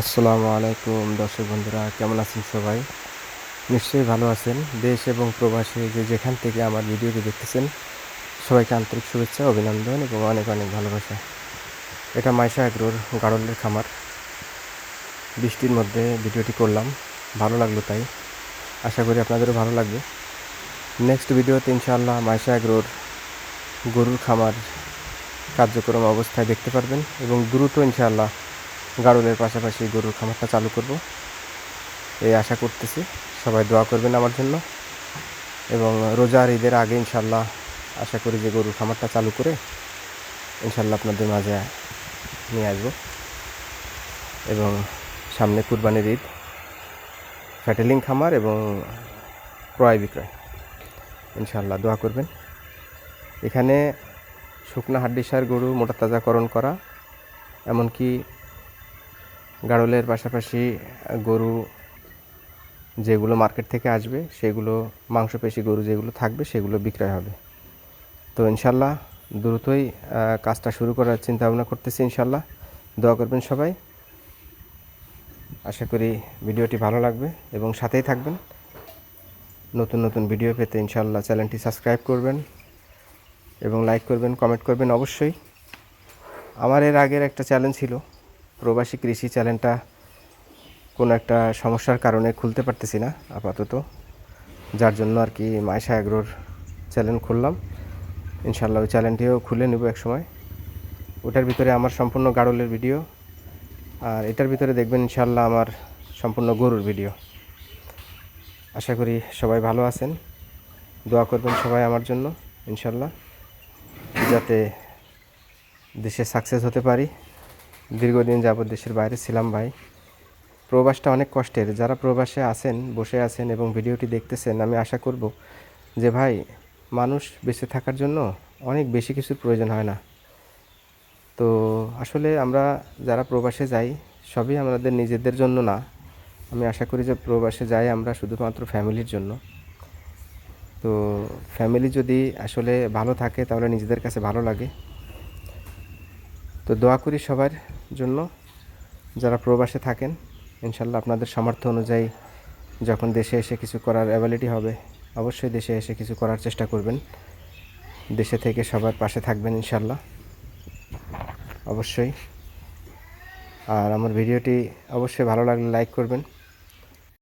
আসসালামু আলাইকুম, দর্শক বন্ধুরা, কেমন আছেন সবাই? নিশ্চয়ই ভালো আছেন। দেশ এবং প্রবাসী যে যেখান থেকে আমার ভিডিওটি দেখতেছেন, সবাইকে আন্তরিক শুভেচ্ছা, অভিনন্দন এবং অনেক অনেক ভালোবাসা। এটা মাইশা এগ্রোর গাড়লের খামার। বৃষ্টির মধ্যে ভিডিওটি করলাম, ভালো লাগল তাই। আশা করি আপনাদেরও ভালো লাগবে। নেক্সট ভিডিওতে ইনশাআল্লাহ মাইশা এগ্রোর গরুর খামার কার্যক্রম অবস্থায় দেখতে পারবেন এবং দ্রুত ইনশাআল্লাহ গাড়লের পাশাপাশি গরুর খামারটা চালু করব। এই আশা করতেছি। সবাই দোয়া করবেন আমার জন্য। এবং রোজার ঈদের আগে ইনশাল্লাহ আশা করি যে গরুর খামারটা চালু করে ইনশাল্লাহ আপনাদের মাঝে নিয়ে আসব। এবং সামনে কুরবানির ঈদ ফ্যাটেলিং খামার এবং ক্রয় বিক্রয়। ইনশাল্লাহ দোয়া করবেন। এখানে শুকনা হাড্ডিসার গরু মোটা তাজাকরণ করা, এমনকি গাড়লের পাশাপাশি গরু যেগুলো মার্কেট থেকে আসবে, সেগুলো, মাংসপেশি গরু যেগুলো থাকবে, সেগুলো বিক্রয় হবে। তো ইনশাল্লাহ দ্রুতই কাজটা শুরু করার চিন্তা ভাবনা করতেছি ইনশাল্লাহ। দোয়া করবেন সবাই। আশা করি ভিডিওটি ভালো লাগবে এবং সাথেই থাকবেন। নতুন নতুন ভিডিও পেতে ইনশাল্লাহ চ্যানেলটি সাবস্ক্রাইব করবেন এবং লাইক করবেন, কমেন্ট করবেন অবশ্যই। আমার এর আগের একটা চ্যালেঞ্জ ছিল প্রবাসী কৃষি চ্যানেলটা কোনো একটা সমস্যার কারণে খুলতে পারতেছি না আপাতত। যার জন্য আর কি মাইশা অ্যাগ্রোর চ্যানেল খুললাম। ইনশাল্লাহ ওই চ্যানেলটিও খুলে নেব এক সময়। ওটার ভিতরে আমার সম্পূর্ণ গাড়লের ভিডিও। আর এটার ভিতরে দেখবেন ইনশাল্লাহ আমার সম্পূর্ণ গরুর ভিডিও। আশা করি সবাই ভালো আছেন। দোয়া করবেন সবাই আমার জন্য ইনশাল্লাহ যাতে দেশে সাকসেস হতে পারি। দীর্ঘদিন যাবৎ দেশের বাইরে ছিলাম ভাই। প্রবাসটা অনেক কষ্টের। যারা প্রবাসে আছেন, বসে আছেন এবং ভিডিওটি দেখতেছেন, আমি আশা করব যে ভাই, মানুষ বেঁচে থাকার জন্য অনেক বেশি কিছুর প্রয়োজন হয় না। তো আসলে আমরা যারা প্রবাসে যাই, সবই আমাদের নিজেদের জন্য না। আমি আশা করি যে প্রবাসে যাই আমরা শুধুমাত্র ফ্যামিলির জন্য। তো ফ্যামিলি যদি আসলে ভালো থাকে, তাহলে নিজেদের কাছে ভালো লাগে। তো দোয়া করি সবার জন্য, যারা প্রবাসে থাকেন, ইনশাল্লাহ আপনাদের সামর্থ্য অনুযায়ী যখন দেশে এসে কিছু করার অ্যাবিলিটি হবে, অবশ্যই দেশে এসে কিছু করার চেষ্টা করবেন। দেশে থেকে সবার পাশে থাকবেন ইনশাল্লাহ। অবশ্যই। আর আমার ভিডিওটি অবশ্যই ভালো লাগলে লাইক করবেন।